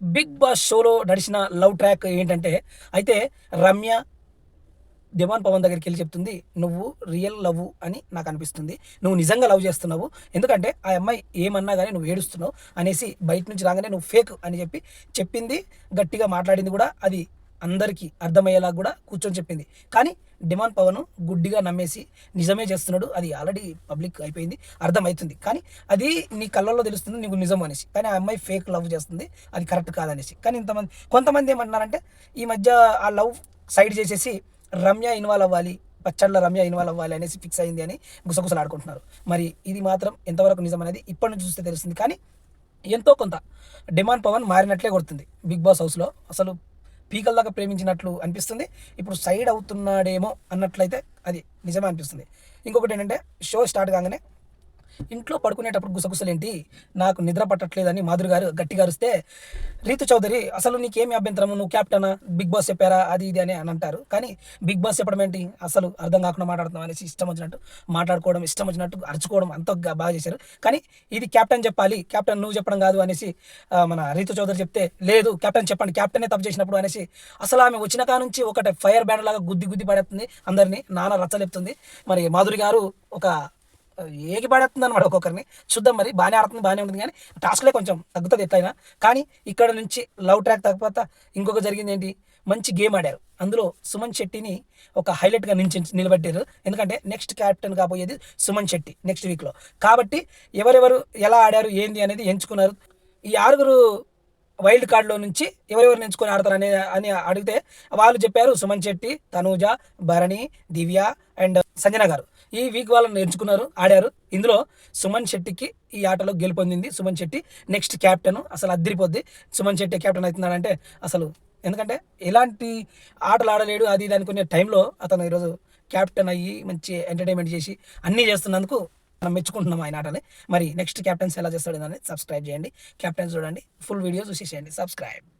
Big boss షోలో నడిచిన love track ఏంటంటే అయితే రమ్య దివాన్ పవన్ దగ్గరికి వెళ్ళి చెప్తుంది నువ్వు రియల్ లవ్ అని నాకు అనిపిస్తుంది. నువ్వు నిజంగా లవ్ చేస్తున్నావు. ఎందుకంటే ఆ అమ్మాయి ఏమన్నా కానీ నువ్వు ఏడుస్తున్నావు అనేసి బయట నుంచి రాగానే నువ్వు ఫేక్ అని చెప్పి చెప్పింది గట్టిగా మాట్లాడింది కూడా అది అందరికీ అర్థమయ్యేలా కూడా కూర్చొని చెప్పింది. కానీ డిమాండ్ పవన్ గుడ్డిగా నమ్మేసి నిజమే చేస్తున్నాడు. అది ఆల్రెడీ పబ్లిక్ అయిపోయింది. అర్థమవుతుంది. కానీ అది నీ కళ్ళల్లో తెలుస్తుంది నీకు నిజం అనేసి. కానీ ఆ అమ్మాయి ఫేక్ లవ్ చేస్తుంది. అది కరెక్ట్ కాదనేసి. కానీ ఇంతమంది కొంతమంది ఏమంటున్నారంటే ఈ మధ్య ఆ లవ్ సైడ్ చేసేసి రమ్య ఇన్వాల్వ్ అవ్వాలి పచ్చళ్ళ రమ్య ఇన్వాల్వ్ అవ్వాలి అనేసి ఫిక్స్ అయింది అని గుసగుసలు ఆడుకుంటున్నారు మరి ఇది మాత్రం ఎంతవరకు నిజం అనేది ఇప్పటి నుంచి చూస్తే తెలుస్తుంది. కానీ ఎంతో కొంత డిమాండ్ పవన్ మారినట్లే కొడుతుంది బిగ్ బాస్ హౌస్లో. అసలు పీకల దాకా ప్రేమించినట్లు అనిపిస్తుంది. ఇప్పుడు సైడ్ అవుతున్నాడేమో అన్నట్లయితే అది నిజమే అనిపిస్తుంది. ఇంకొకటి ఏంటంటే షో స్టార్ట్ కాగానే ఇంట్లో పడుకునేటప్పుడు గుసగుసలేంటి? నాకు నిద్ర పట్టట్లేదని మాధురి గారు గట్టిగా అరిస్తే రీతు చౌదరి అసలు నీకేమి అభ్యంతరము? నువ్వు కెప్టెనా బిగ్ బాస్ చెప్పారా? అది ఇది అని అని అంటారు. కానీ బిగ్ బాస్ చెప్పడం ఏంటి? అసలు అర్థం కాకుండా మాట్లాడుతున్నాం అనేసి ఇష్టం వచ్చినట్టు మాట్లాడుకోవడం ఇష్టం వచ్చినట్టు అరుచుకోవడం అంత బాగా చేశారు. కానీ ఇది కెప్టెన్ చెప్పాలి. కెప్టెన్ నువ్వు చెప్పడం కాదు అనేసి మన రీతు చౌదరి చెప్తే లేదు. క్యాప్టెన్ చెప్పండి. క్యాప్టెనే తప్పు చేసినప్పుడు అనేసి అసలు ఆమె వచ్చిన కా నుంచి ఒకటి ఫైర్ బ్యాండ్ లాగా గుద్ది గుద్ది పడేస్తుంది. అందరినీ నాన్న రచ్చలేపుతుంది మరి మాధురి గారు ఒక ఏకి పడేస్తుంది అనమాట ఒక్కొక్కరిని. చూద్దాం మరి బాగానే ఆడుతుంది బాగానే ఉంటుంది కానీ టాస్క్లే కొంచెం తగ్గుతుంది ఎట్లయినా. కానీ ఇక్కడ నుంచి లవ్ ట్రాక్ తగ్గపోత ఇంకొక జరిగింది ఏంటి? మంచి గేమ్ ఆడారు. అందులో సుమన్ శెట్టిని ఒక హైలైట్గా నిలిచి నిలబెట్టారు ఎందుకంటే నెక్స్ట్ క్యాప్టెన్ కాబోయేది సుమన్ శెట్టి నెక్స్ట్ వీక్లో. కాబట్టి ఎవరెవరు ఎలా ఆడారు ఏంది అనేది ఎంచుకున్నారు. ఈ ఆరుగురు వైల్డ్ కార్డులో నుంచి ఎవరెవరిని ఎంచుకొని ఆడతారు అనే అని అడిగితే వాళ్ళు చెప్పారు సుమన్ శెట్టి తనూజ భరణి దివ్య అండ్ సంజన గారు. ఈ వీక్ వాళ్ళని నేర్చుకున్నారు ఆడారు. ఇందులో సుమన్ శెట్టికి ఈ ఆటలో గెలుపొందింది. Suman Shetty next captain. అసలు అద్దరిపోద్ది సుమన్ శెట్టి క్యాప్టెన్ అవుతున్నాడంటే అసలు ఎందుకంటే ఎలాంటి ఆటలు ఆడలేడు అది ఇది అనుకునే టైంలో అతను ఈరోజు క్యాప్టెన్ అయ్యి మంచి ఎంటర్టైన్మెంట్ చేసి అన్నీ చేస్తున్నందుకు మనం మెచ్చుకుంటున్నాం ఆయన ఆటని. మరి నెక్స్ట్ క్యాప్టెన్స్ ఎలా చేస్తాడు అని సబ్స్క్రైబ్ చేయండి. క్యాప్టెన్స్ చూడండి. ఫుల్ వీడియో చూసేసేయండి. సబ్స్క్రైబ్.